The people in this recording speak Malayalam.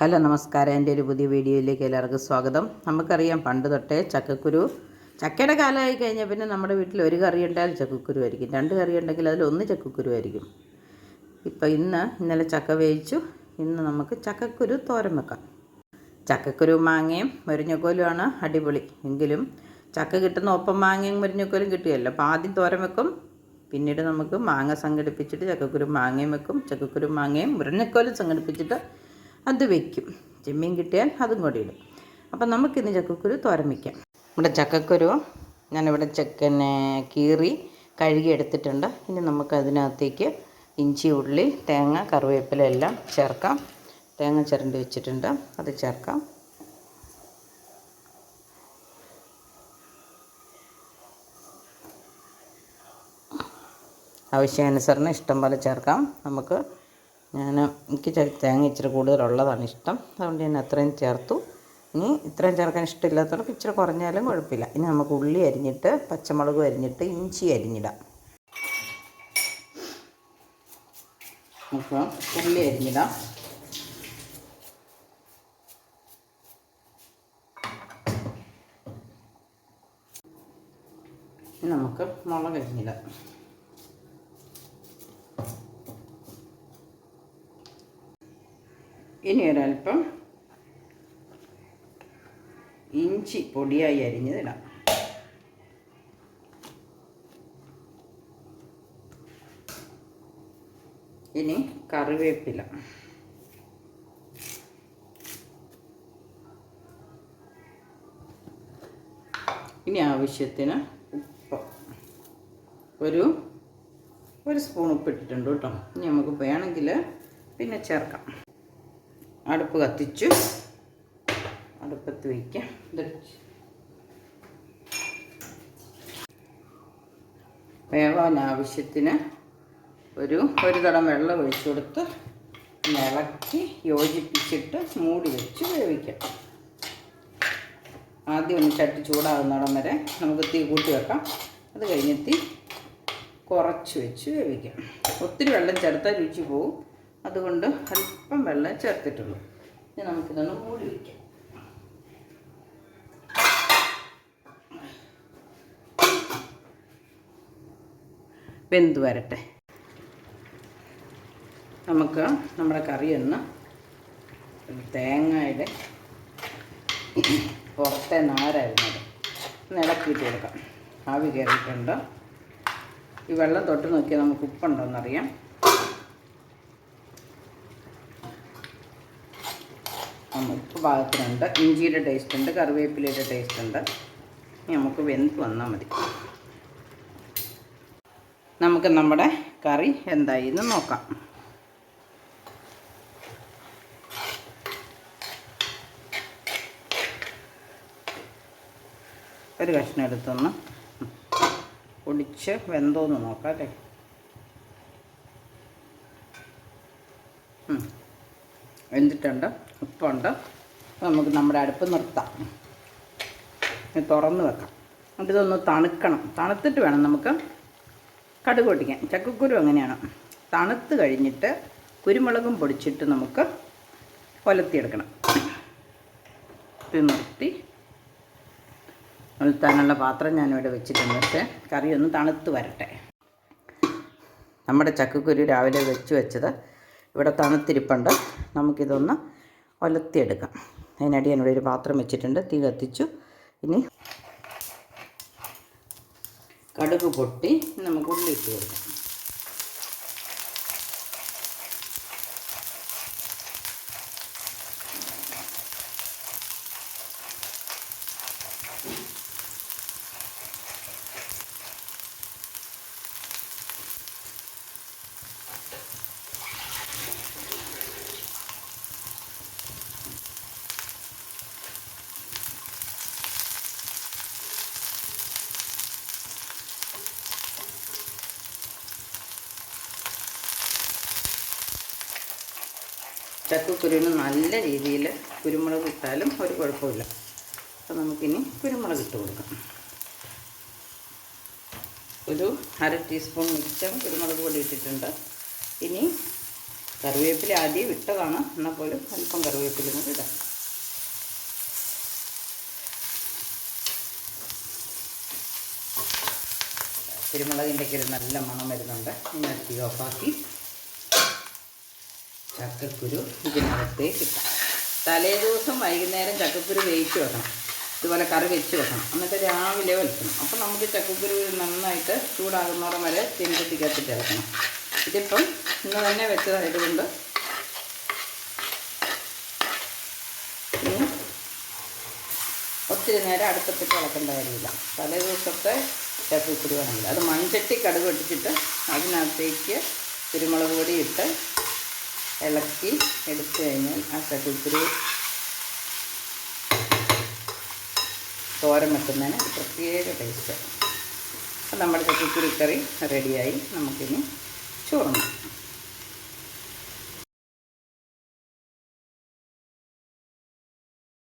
ഹലോ നമസ്കാരം. എന്റെ ഒരു പുതിയ വീഡിയോയിലേക്ക് എല്ലാവർക്കും സ്വാഗതം. നമുക്കറിയാം പണ്ട് തൊട്ടേ ചക്കക്കുരു ചക്കയുടെ കാലമായി കഴിഞ്ഞാൽ പിന്നെ നമ്മുടെ വീട്ടിൽ ഒരു കറി ഉണ്ടായാലും ചക്കക്കുരു ആയിരിക്കും. രണ്ട് കറി ഉണ്ടെങ്കിൽ അതിൽ ഒന്ന് ചക്കക്കുരു ആയിരിക്കും. ഇപ്പോൾ ഇന്ന് ഇന്നലെ ചക്ക വേവിച്ചു. ഇന്ന് നമുക്ക് ചക്കക്കുരു തോരൻ വെക്കാം. ചക്കക്കുരു മാങ്ങയും മുരിഞ്ഞക്കോലുമാണ് അടിപൊളി. എങ്കിലും ചക്ക കിട്ടുന്ന ഒപ്പം മാങ്ങയും മുരിഞ്ഞക്കോലും കിട്ടുകയല്ലോ. അപ്പോൾ ആദ്യം തോരൻ വെക്കും. പിന്നീട് നമുക്ക് മാങ്ങ സംഘടിപ്പിച്ചിട്ട് ചക്കക്കുരു മാങ്ങയും വെക്കും. ചക്കക്കുരു മാങ്ങയും മുരിഞ്ഞക്കോലും സംഘടിപ്പിച്ചിട്ട് അത് വെക്കും. ചെമ്മീൻ കിട്ടിയാൽ അതും കൂടി ഇടും. അപ്പം നമുക്കിന്ന് ചക്കക്കുരു തോരൻ വയ്ക്കാം ഇവിടെ ചക്കക്കുരു ഞാനിവിടെ ചക്കനെ കീറി കഴുകി എടുത്തിട്ടുണ്ട്. ഇനി നമുക്കതിനകത്തേക്ക് ഇഞ്ചി ഉള്ളി തേങ്ങ കറിവേപ്പില എല്ലാം ചേർക്കാം. തേങ്ങ ചിരണ്ടി വെച്ചിട്ടുണ്ട്. അത് ചേർക്കാം. ആവശ്യാനുസരണം ഇഷ്ടം പോലെ ചേർക്കാം. നമുക്ക് ഞാൻ എനിക്ക് തേങ്ങ ഇച്ചിരി കൂടുതലുള്ളതാണ് ഇഷ്ടം. അതുകൊണ്ട് ഞാൻ അത്രയും ചേർത്തു. ഇനി ഇത്രയും ചേർക്കാൻ ഇഷ്ടമില്ലാത്തവർക്ക് ഇച്ചിരി കുറഞ്ഞാലും കുഴപ്പമില്ല. ഇനി നമുക്ക് ഉള്ളി അരിഞ്ഞിട്ട് പച്ചമുളകും അരിഞ്ഞിട്ട് ഇഞ്ചി അരിഞ്ഞിടാം. നമുക്ക് ഉള്ളി അരിഞ്ഞിടാം. നമുക്ക് മുളക് അരിഞ്ഞിടാം. ഇനി ഒരല്പം ഇഞ്ചി പൊടിയായി അരിഞ്ഞതിടാം. ഇനി കറിവേപ്പില. ഇനി ആവശ്യത്തിന് ഉപ്പ്. ഒരു ഒരു സ്പൂൺ ഉപ്പ് ഇട്ടിട്ടുണ്ട് കേട്ടോ. ഇനി നമുക്ക് വേണമെങ്കിൽ പിന്നെ ചേർക്കാം. അടുപ്പ് കത്തിച്ചു. അടുപ്പത്ത് വയ്ക്കാം വേവാൻ ആവശ്യത്തിന് ഒരു ഒരു തടം വെള്ളം ഒഴിച്ചു കൊടുത്ത് ഇളക്കി യോജിപ്പിച്ചിട്ട് മൂടി വെച്ച് വേവിക്കാം. ആദ്യം ഒന്ന് ചട്ടി ചൂടാകുന്നിടം വരെ നമുക്ക് തീ കൂട്ടി വെക്കാം. അത് കഴിഞ്ഞ് തീ കുറച്ച് വെച്ച് വേവിക്കാം. ഒത്തിരി വെള്ളം ചേർത്താൽ രുചി പോവും. അതുകൊണ്ട് അല്പം വെള്ളം ചേർത്തിട്ടുള്ളൂ. ഇനി നമുക്കിതൊന്ന് മൂടി വയ്ക്കാം വെന്ത് വരട്ടെ. നമുക്ക് നമ്മുടെ കറി ഒന്ന് തേങ്ങയുടെ പുറത്തെ നാരായിരുന്നത് ഒന്ന് ഇളക്കിയിട്ട് കൊടുക്കാം. ആവി കയറിയിട്ടുണ്ട്. ഈ വെള്ളം തൊട്ട് നോക്കിയാൽ നമുക്ക് ഉപ്പുണ്ടോയെന്നറിയാം ഉപ്പ് പാകത്തിനുണ്ട്. ഇഞ്ചിയുടെ ടേസ്റ്റ് ഉണ്ട് കറിവേപ്പിലയുടെ ടേസ്റ്റ് ഉണ്ട്. നമുക്ക് വെന്ത് വന്നാൽ മതി. നമുക്ക് നമ്മുടെ കറി എന്തായി എന്ന് നോക്കാം. ഒരു കഷ്ണം എടുത്തൊന്ന് ഒടിച്ച് വെന്തോന്ന് നോക്കാം അല്ലേ? എന്തിട്ടുണ്ടോ അപ്പോൾ നമുക്ക് നമ്മുടെ അടുപ്പ് നിർത്താം. തുറന്ന് വെക്കാം. എന്നിട്ട് ഇതൊന്ന് തണുക്കണം. തണുത്തിട്ട് വേണം നമുക്ക് കടുക് പൊട്ടിക്കാൻ. ചക്കക്കുരു അങ്ങനെയാണ്. തണുത്ത് കഴിഞ്ഞിട്ട് കുരുമുളകും പൊടിച്ചിട്ട് നമുക്ക് കൊലത്തിയെടുക്കണം ഇത് നിർത്തി. ഉലത്താനുള്ള പാത്രം ഞാനിവിടെ വെച്ചിട്ടുണ്ട്. പക്ഷേ കറി ഒന്ന് തണുത്ത് വരട്ടെ. നമ്മുടെ ചക്കക്കുരു രാവിലെ വെച്ച് വെച്ചത് ഇവിടെ തണുത്തിരിപ്പുണ്ട്. നമുക്കിതൊന്ന് ഒലത്തിയെടുക്കാം അതിനടി ഞാനിവിടെ ഒരു പാത്രം വെച്ചിട്ടുണ്ട്. തീ കത്തിച്ചു. ഇനി കടുക് പൊട്ടി നമുക്ക് ഉള്ളി ഇട്ട് കൊടുക്കാം. ചക്കക്കുരുവിന് നല്ല രീതിയിൽ കുരുമുളക് ഇട്ടാലും ഒരു കുഴപ്പമില്ല. അപ്പോൾ നമുക്കിനി കുരുമുളക് ഇട്ട് കൊടുക്കാം. ഒരു അര ടീസ്പൂൺ മിച്ചം കുരുമുളക് പൊടി ഇട്ടിട്ടുണ്ട്. ഇനി കറിവേപ്പില ആദ്യം ഇട്ടതാണ്. എന്നാൽ പോലും അല്പം കറിവേപ്പില കൂടി ഇടാം. കുരുമുളകിന്റെ ഒക്കെ ഒരു നല്ല മണം വരുന്നുണ്ട്. ഇനി തീ ഓഫാക്കി ചക്കക്കുരു ഇതിനകത്തേക്ക് ഇട്ടാം. തലേ ദിവസം വൈകുന്നേരം ചക്കക്കുരു വേവിച്ച് വെക്കണം. ഇതുപോലെ കറി വെച്ച് വെക്കണം. എന്നിട്ട് രാവിലെ വെക്കണം അപ്പോൾ നമുക്ക് ചക്കക്കുരു നന്നായിട്ട് ചൂടാകുന്നോടം വരെ ചെമ്പത്തിക്കകത്തിട്ട് വെക്കണം ഇതിപ്പം ഇന്ന് തന്നെ വെച്ചതായതുകൊണ്ട് ഒത്തിരി നേരം അടുപ്പത്തിട്ട് ഇളക്കേണ്ട കാര്യമില്ല. തലേ ദിവസത്തെ ചക്കക്കുരു വേണമെങ്കിൽ. അത് മൺചട്ടി കടുക് ഇട്ടിട്ട് അതിനകത്തേക്ക് കുരുമുളക് പൊടി ഇട്ട് ഇളക്കി എടുത്തു കഴിഞ്ഞാൽ ആ ചക്കക്കുരു തോരൻ വെക്കുന്നതിന് പ്രത്യേക ടേസ്റ്റ് അപ്പം നമ്മുടെ ചക്കക്കുരു കറി റെഡിയായി നമുക്കിനി ചോറുണ്ട്